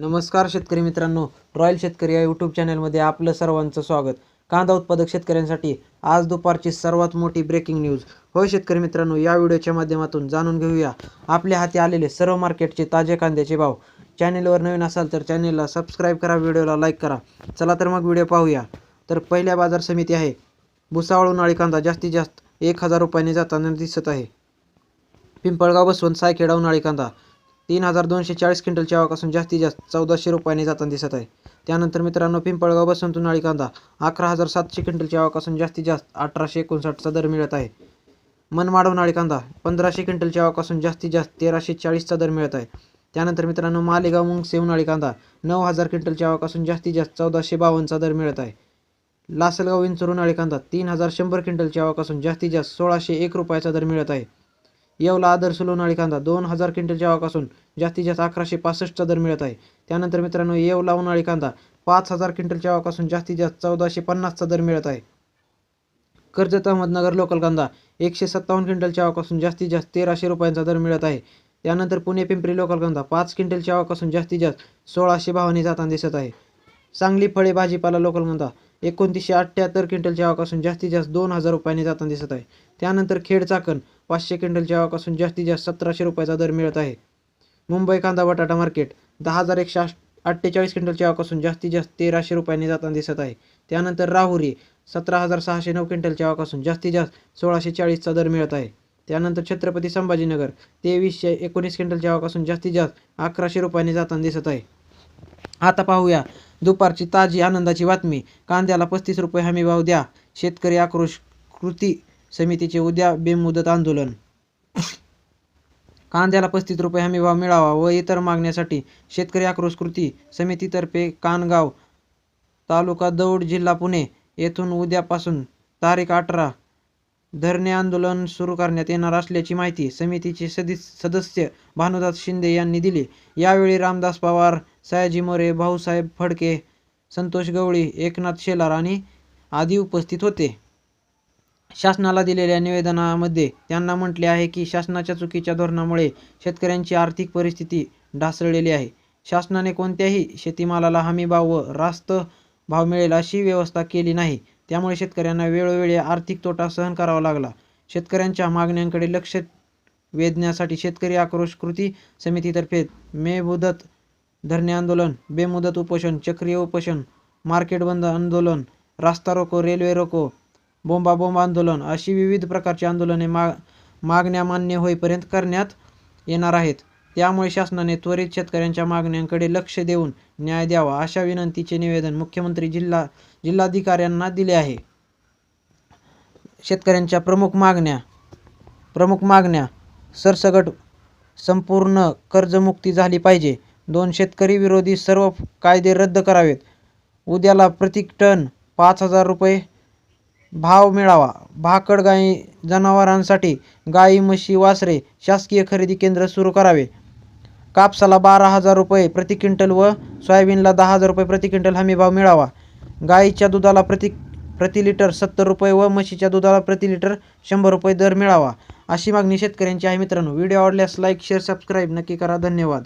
नमस्कार शेतकरी मित्रांनो रॉयल शेतकरी या यूट्यूब चॅनलमध्ये आपलं सर्वांचं स्वागत. कांदा उत्पादक शेतकऱ्यांसाठी आज दुपारची सर्वात मोठी ब्रेकिंग न्यूज होय शेतकरी मित्रांनो या व्हिडिओच्या माध्यमातून जाणून घेऊया. आपल्या हाती आलेले सर्व मार्केटचे ताजे कांद्याचे भाव. चॅनेलवर नवीन असाल तर चॅनेलला सबस्क्राईब करा व्हिडिओला लाईक करा. चला तर मग व्हिडिओ पाहूया. तर पहिल्या बाजार समिती आहे. भुसावळ उन्हाळी कांदा जास्तीत जास्त एक हजार रुपयाने जाताना दिसत आहे. पिंपळगाव बसवंत सायखेडा उन्हाळी कांदा. तीन हजार दोनशे चाळीस क्विंटलच्या आवकापासून जास्तीत जास्त चौदाशे रुपयांनी जाताना दिसत आहे. त्यानंतर मित्रांनो पिंपळगाव बसवंत उन्हाळी कांदा अकरा हजार सातशे क्विंटलच्या आवकापासून जास्तीत जास्त अठराशे एकोणसाठचा दर मिळत आहे. मनमाड उन्हाळी कांदा पंधराशे क्विंटलच्या आवकापासून जास्तीत जास्त तेराशे चाळीसचा दर मिळत आहे. त्यानंतर मित्रांनो मालेगाव मुंगसे उन्हाळी कांदा नऊ हजार क्विंटलच्या आवकापासून जास्तीत जास्त चौदाशे बावन्नचा दर मिळत आहे. लासलगाव विंचूर उन्हाळी कांदा तीन हजार शंभर क्विंटलच्या आवकापासून जास्तीत जास्त सोळाशे एक रुपयाचा दर मिळत आहे. येवला आदर्श लोणाळी कांदा दोन हजार क्विंटलच्या आवकापासून जास्तीत जास्त अकराशे पासष्टचा दर मिळत आहे. त्यानंतर मित्रांनो येवला उन्हाळी कांदा पाच हजार क्विंटलच्या आवकापासून जास्तीत जास्त चौदाशे पन्नासचा दर मिळत आहे. कर्जत अहमदनगर लोकल कांदा एकशे सत्तावन्न क्विंटलच्या आवकापासून जास्तीत जास्त तेराशे रुपयांचा दर मिळत आहे. त्यानंतर पुणे पिंपरी लोकल कांदा पाच क्विंटलच्या आवकापासून जास्तीत जास्त सोळाशे भावाने जाताना दिसत आहे. सांगली फळे भाजीपाला लोकल कांदा एकोणतीसशे अठ्ठ्याहत्तर क्विंटलच्या आवकापासून जास्तीत जास्त दोन हजार रुपयांनी जाताना दिसत आहे. त्यानंतर खेड चाकण पाचशे क्विंटलच्या आवकापासून जास्तीत जास्त सतराशे रुपयाचा दर मिळत आहे. मुंबई कांदा बटाटा मार्केट दहा हजार एकशे अठ्ठेचाळीस क्विंटलच्या आवकापासून जास्तीत जास्त तेराशे रुपयांनी जाताना दिसत आहे. त्यानंतर राहुरी सतरा हजार सहाशे नऊ क्विंटलच्या आवकापासून जास्तीत जास्त सोळाशे चाळीसचा दर मिळत आहे. त्यानंतर छत्रपती संभाजीनगर तेवीसशे एकोणीस क्विंटलच्या आवकापासून जास्तीत जास्त अकराशे रुपयांनी जाताना दिसत आहे. आता पाहूया दुपारची ताजी आनंदाची बातमी. कांद्याला पस्तीस रुपये हमी भाव द्या. शेतकरी आक्रोश कृती समितीचे उद्या बेमुदत आंदोलन. कांद्याला पस्तीस रुपये हमी भाव मिळावा व इतर मागण्यासाठी शेतकरी आक्रोश कृती समितीतर्फे कानगाव तालुका दौड जिल्हा पुणे येथून उद्यापासून तारीख अठरा धरणे आंदोलन सुरू करण्यात येणार असल्याची माहिती समितीचे सदिस सदस्य भानुदास शिंदे यांनी दिली. यावेळी रामदास पवार सयाजी मोरे भाऊसाहेब फडके संतोष गवळी एकनाथ शेलार आणि आदी उपस्थित होते. शासनाला दिलेल्या निवेदनामध्ये त्यांना म्हटले आहे की शासनाच्या चुकीच्या धोरणामुळे शेतकऱ्यांची आर्थिक परिस्थिती ढासळलेली आहे. शासनाने कोणत्याही शेतीमालाला हमीभाव व रास्त भाव मिळेल अशी व्यवस्था केली नाही. त्यामुळे शेतकऱ्यांना वेळोवेळी आर्थिक तोटा सहन करावा लागला. शेतकऱ्यांच्या मागण्यांकडे लक्ष वेधण्यासाठी शेतकरी आक्रोश कृती समितीतर्फे मे मुदत धरणे आंदोलन बेमुदत उपोषण चक्रीय उपोषण मार्केट बंद आंदोलन रास्ता रोको रेल्वे रोको बोंबाबोंब आंदोलन अशी विविध प्रकारची आंदोलने मा मागण्या मान्य होईपर्यंत करण्यात येणार आहेत. त्यामुळे शासनाने त्वरित शेतकऱ्यांच्या मागण्यांकडे लक्ष देऊन न्याय द्यावा अशा विनंतीचे निवेदन मुख्यमंत्री जिल्हा जिल्हाधिकाऱ्यांना दिले आहे. शेतकऱ्यांच्या प्रमुख मागण्या प्रमुख मागण्या सरसगट संपूर्ण कर्जमुक्ती झाली पाहिजे. दोन शेतकरी विरोधी सर्व कायदे रद्द करावेत. उद्याला प्रति टन पाच हजार रुपये भाव मिळावा. भाकड गाई जनावरांसाठी गाई म्हशी वासरे शासकीय खरेदी केंद्र सुरू करावे. कापसाला बारा हजार रुपये प्रति क्विंटल व सोयाबीनला दहा हजार रुपये प्रति क्विंटल हमी भाव मिळावा. गाईच्या दुधाला प्रति प्रति लिटर सत्तर रुपये व म्हशीच्या दुधाला प्रति लिटर शंभर रुपये दर मिळावा. अशी मागणी शेतकऱ्यांची आहे मित्रांनो. व्हिडिओ आवडल्यास लाईक शेअर सबस्क्राईब नक्की करा. धन्यवाद.